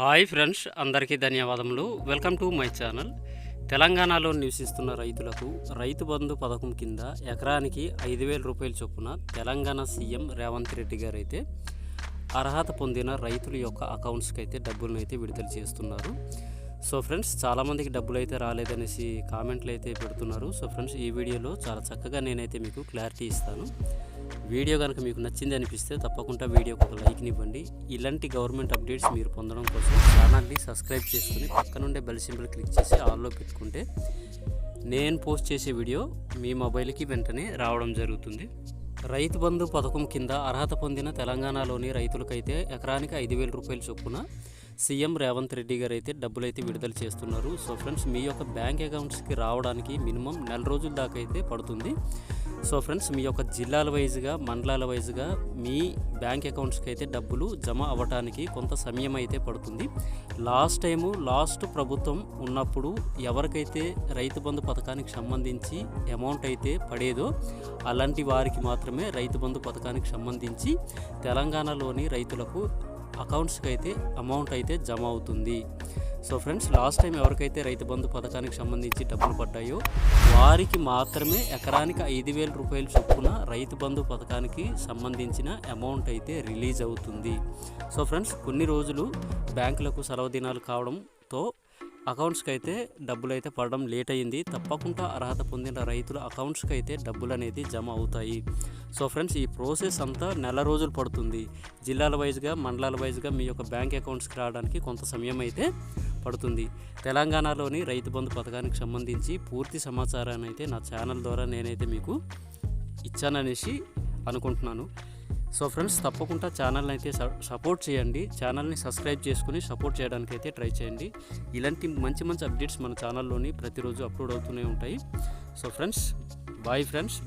Hi friends అందరికీ ధన్యవాదములు. Welcome to my channel. తెలంగాణలో నివసిస్తున్న రైతులకు రైతు బంధు పథకం కింద ఎకరానికి ఐదు వేల రూపాయల చొప్పున తెలంగాణ సీఎం రేవంత్ రెడ్డి గారు అయితే అర్హత పొందిన రైతుల యొక్క అకౌంట్స్కి అయితే డబ్బులను అయితే విడుదల చేస్తున్నారు. సో ఫ్రెండ్స్ చాలామందికి డబ్బులు అయితే రాలేదనేసి కామెంట్లు అయితే పెడుతున్నారు. సో ఫ్రెండ్స్ ఈ వీడియోలో చాలా చక్కగా నేనైతే మీకు క్లారిటీ ఇస్తాను. వీడియో కనుక మీకు నచ్చింది అనిపిస్తే తప్పకుండా వీడియోకి ఒక లైక్ని ఇవ్వండి. ఇలాంటి గవర్నమెంట్ అప్డేట్స్ మీరు పొందడం కోసం ఛానల్ని సబ్స్క్రైబ్ చేసుకుని పక్కనుండే బెల్ సింబల్ క్లిక్ చేసి ఆల్లో పెట్టుకుంటే నేను పోస్ట్ చేసే వీడియో మీ మొబైల్కి వెంటనే రావడం జరుగుతుంది. రైతు బంధు పథకం కింద అర్హత పొందిన తెలంగాణలోని రైతులకైతే ఎకరానికి ఐదు వేల రూపాయల చొప్పున సీఎం రేవంత్ రెడ్డి గారు అయితే డబ్బులు అయితే విడుదల చేస్తున్నారు. సో ఫ్రెండ్స్ మీ యొక్క బ్యాంక్ అకౌంట్స్కి రావడానికి మినిమం నెల రోజుల దాకా అయితే పడుతుంది. సో ఫ్రెండ్స్ మీ యొక్క జిల్లాల వైజ్గా మండలాల వైజ్గా మీ బ్యాంక్ అకౌంట్స్కి అయితే డబ్బులు జమ అవ్వటానికి కొంత సమయం అయితే పడుతుంది. లాస్ట్ టైము లాస్ట్ ప్రభుత్వం ఉన్నప్పుడు ఎవరికైతే రైతు బంధు పథకానికి సంబంధించి అమౌంట్ అయితే పడేదో అలాంటి వారికి మాత్రమే రైతు బంధు పథకానికి సంబంధించి తెలంగాణలోని రైతులకు అకౌంట్స్కి అయితే అమౌంట్ అయితే జమ అవుతుంది సో ఫ్రెండ్స్ లాస్ట్ టైం ఎవరికైతే రైతు బంధు పథకానికి సంబంధించి డబ్బులు పడ్డాయో వారికి మాత్రమే ఎకరానికి ఐదు వేల రూపాయలు చొప్పున రైతు బంధు పథకానికి సంబంధించిన అమౌంట్ అయితే రిలీజ్ అవుతుంది. సో ఫ్రెండ్స్ కొన్ని రోజులు బ్యాంకులకు సెలవు దినాలు కావడంతో అకౌంట్స్కి అయితే డబ్బులు అయితే పడడం లేట్ అయ్యింది తప్పకుండా అర్హత పొందిన రైతుల అకౌంట్స్కి అయితే డబ్బులు అనేది జమ అవుతాయి సో ఫ్రెండ్స్ ఈ ప్రాసెస్ అంతా నెల రోజులు పడుతుంది. జిల్లాల వైజ్గా మండలాల వైజ్గా మీ యొక్క బ్యాంక్ అకౌంట్స్కి రావడానికి కొంత సమయం అయితే పడుతుంది. తెలంగాణలోని రైతు బంధు పథకానికి సంబంధించి పూర్తి సమాచారాన్ని అయితే నా ఛానల్ ద్వారా నేనైతే మీకు ఇచ్చాననేసి అనుకుంటున్నాను. సో ఫ్రెండ్స్ తప్పకుండా ఛానల్ని అయితే సపోర్ట్ చేయండి. ఛానల్ని సబ్స్క్రైబ్ చేసుకుని సపోర్ట్ చేయడానికి అయితే ట్రై చేయండి. ఇలాంటి మంచి మంచి అప్డేట్స్ మన ఛానల్లోని ప్రతిరోజు అప్లోడ్ అవుతూనే ఉంటాయి. So friends bye friends bye.